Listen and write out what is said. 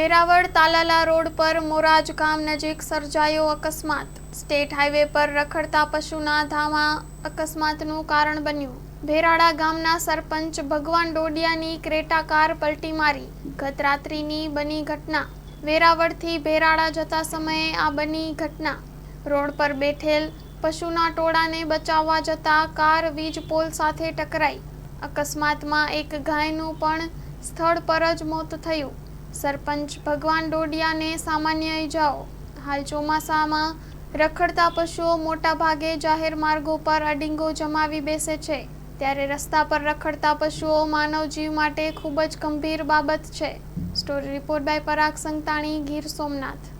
Veraval Talala road પર મોરાજ ગામ નજીક સર્જાયો અકસ્માત. સ્ટેટ હાઈવે પર રખડતા પશુના ધામા અકસ્માતનું કારણ બન્યું. ભેરાડા ગામના સરપંચ ભગવાન ડોડિયાની ક્રેટા કાર પલટી મારી. ગત રાત્રિની બની ઘટના. વેરાવળથી ભેરાડા જતા સમયે આ બની ઘટના. રોડ પર બેઠેલ પશુના ટોળાને બચાવવા જતા કાર વીજ પોલ સાથે ટકરાઈ. અકસ્માતમાં એક ગાયનું પણ સ્થળ પર જ મોત થયું. સરપંચ ભગવાન ડોડિયાને સામાન્ય ઇજાઓ હાલ ચોમાસામાં રખડતા પશુઓ મોટા ભાગે જાહેર માર્ગો પર અડીંગો જમાવી બેસે છે. ત્યારે રસ્તા પર રખડતા પશુઓ માનવ જીવ માટે ખૂબ જ ગંભીર બાબત છે. Story report by Parag Santani, Gir Somnath.